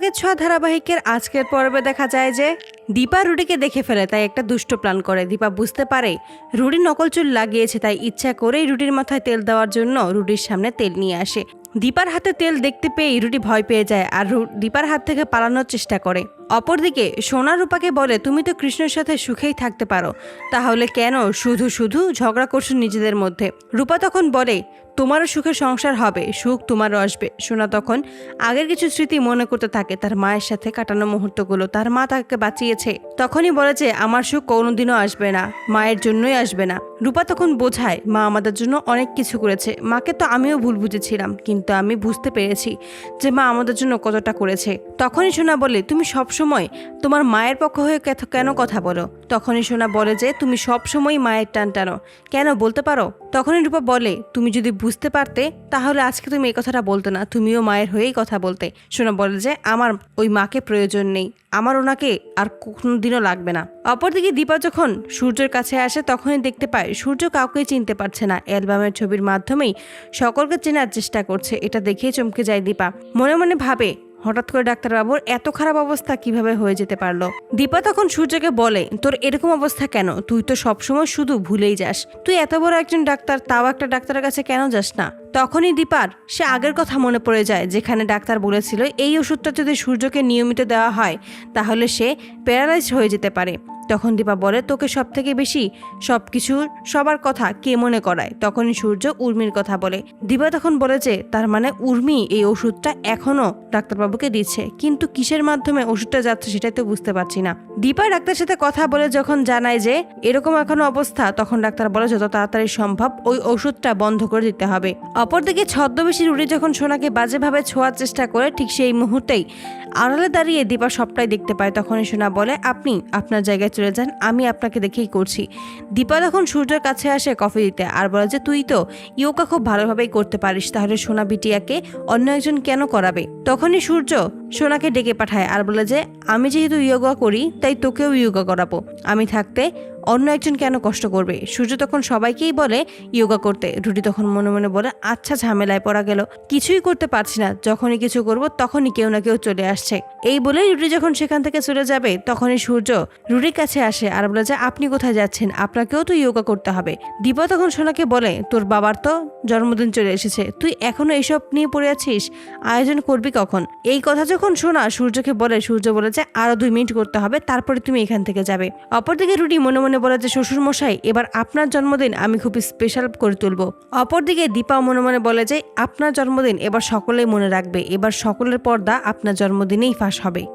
অনুরাগের ছোঁয়া ধারাবাহিকের আজকের পর্বে দেখা যায় যে দীপা রুডিকে দেখে ফেলে, তাই একটা দুষ্ট প্ল্যান করে। দীপা বুঝতে পারে রুডি নকল চুল লাগিয়েছে, তাই ইচ্ছা করেই রুডির মাথায় তেল দেওয়ার জন্য রুডির সামনে তেল নিয়ে আসে। দীপার হাতে তেল দেখতে পেয়ে রুডি ভয় পেয়ে যায় আর দীপার হাত থেকে পালানোর চেষ্টা করে। অপরদিকে সোনা রূপাকে বলে, তুমি তো কৃষ্ণের সাথে সুখেই থাকতে পারো। তাহলে কেন শুধু শুধু ঝগড়া করছ নিজেদের মধ্যে? রূপা তখন বলে, তোমারও সুখের সংসার হবে, সুখ তোমারও আসবে। সোনা তখন আগের কিছু স্মৃতি মনে করতে থাকে, তার মায়ের সাথে কাটানো মুহূর্তগুলো, তার মা তাকে বাঁচিয়েছে। তখনই বলে যে, আমার সুখ কোনোদিনও আসবে না, মায়ের জন্যই আসবে না। রূপা তখন বোঝায়, মা আমাদের জন্য অনেক কিছু করেছে। মাকে তো আমিও ভুল বুঝেছিলাম, কিন্তু আমি বুঝতে পেরেছি যে মা আমাদের জন্য কতটা করেছে। তখনই সোনা বলে, তুমি সব সময় তোমার মায়ের পক্ষ হয়ে কেন কথা বলো? তখনই সোনা বলে যে, তুমি সব সময় মায়ের টান টানো। কেন, বলতে পারো? তখনই রূপা বলে, তুমি যদি বুঝতে পারতে, তাহলে আজকে তুমি এই কথাটা বলতে না, তুমিও মায়ের হয়েই কথা বলতে। সোনা বলে যে, আমার ওই মাকে প্রয়োজন নেই, আমার ওনাকে আর কোনো দিনও লাগবে না। অপরদিকে দীপা যখন সূর্যের কাছে আসে, তখনই দেখতে পায়, সূর্য কাউকেই চিনতে পারছে না। অ্যালবামের ছবির মাধ্যমেই সকলকে চেনার চেষ্টা করছে, এটা দেখেই চমকে যায় দীপা। মনে মনে ভাবে হঠাৎ করে ডাক্তারবাবুর এত খারাপ অবস্থা কীভাবে হয়ে যেতে পারল? দীপা তখন সূর্যকে বলে, তোর এরকম অবস্থা কেন? তুই তো সবসময় শুধু ভুলেই যাস। তুই এত বড় একজন ডাক্তার, তাও একটা ডাক্তারের কাছে কেন যাস না? তখনই দীপার সে আগের কথা মনে পড়ে যায়, যেখানে ডাক্তার বলেছিল এই ওষুধটা যদি সূর্যকে নিয়মিত দেওয়া হয়, তাহলে সে প্যারালাইজ হয়ে যেতে পারে। তখন দীপা বলে, তোকে সব থেকে বেশি সব কিছুর সবার কথা কে মনে করায়? তখনই সূর্য উর্মির কথা বলে। দীপা তখন বলে যে, তার মানে উর্মি এই ওষুধটা এখনও ডাক্তারবাবুকে দিচ্ছে। কিন্তু কিসের মাধ্যমে ওষুধটা যাচ্ছে সেটাই তো বুঝতে পারছি না। দীপা ডাক্তারের সাথে কথা বলে যখন জানায় যে, এরকম এখনও অবস্থা, তখন ডাক্তার বলে, যত তাড়াতাড়ি সম্ভব ওই ওষুধটা বন্ধ করে দিতে হবে। অপরদিকে ছদ্মবেশী রুটি যখন সোনাকে বাজেভাবে ছোঁয়ার চেষ্টা করে ঠিক সেই মুহূর্তেই আড়ালে দাঁড়িয়ে দীপা সবটাই দেখতে পায়, তখনই সোনা বলে, আপনি আপনার জায়গায় চলে যান, আমি আপনাকে দেখেই করছি। দীপা তখন সূর্যের কাছে আসে কফি দিতে আর বলে যে, তুই তো ইয়োগা খুব ভালোভাবেই করতে পারিস, তাহলে সোনা বিটিয়াকে অন্য একজন কেন করাবে? তখনই সূর্য সোনাকে ডেকে পাঠায় আর বলে যে, আমি যেহেতু ইয়োগা করি, তাই তোকেও ইয়োগা করাবো। আমি থাকতে অন্য একজন কেন কষ্ট করবে? সূর্য তখন সবাইকেই বলে, ইয়োগা করতে। রুটি তখন মনে মনে বলে আচ্ছা ঝামেলায় পড়া গেল। কিছুই করতে পারছি না। যখনই কিছু করব, তখনই কেউ না কেউ চলে আসছে। এই বলেই রুটি যখন সেখান থেকে চলে যাবে, তখনই সূর্য রুটির কাছে আসে আর বলে যে, আপনি কোথায় যাচ্ছেন? আপনাকেও তো ইয়োগা করতে হবে। দীপা তখন সোনাকে বলে, তোর বাবার তো জন্মদিন চলে এসেছে। তুই এখনও এইসব নিয়ে পড়ে আছিস? আয়োজন করবি কখন? এই কথা যখন শোনা সূর্যকে বলে, সূর্য বলে যে, আরও দুই মিনিট করতে হবে, তারপরে তুমি এখান থেকে যাবে। অপরদিকে রুটি মনে মনে বলে যে শ্বশুর মশাই এবার আপনার জন্মদিন আমি খুব স্পেশাল করে তুলবো। অপরদিকে দীপা মনে মনে বলে যে, আপনার জন্মদিন এবার সকলেই মনে রাখবে। এবার সকলের পর্দা আপনার জন্মদিনেই ফাঁস হবে।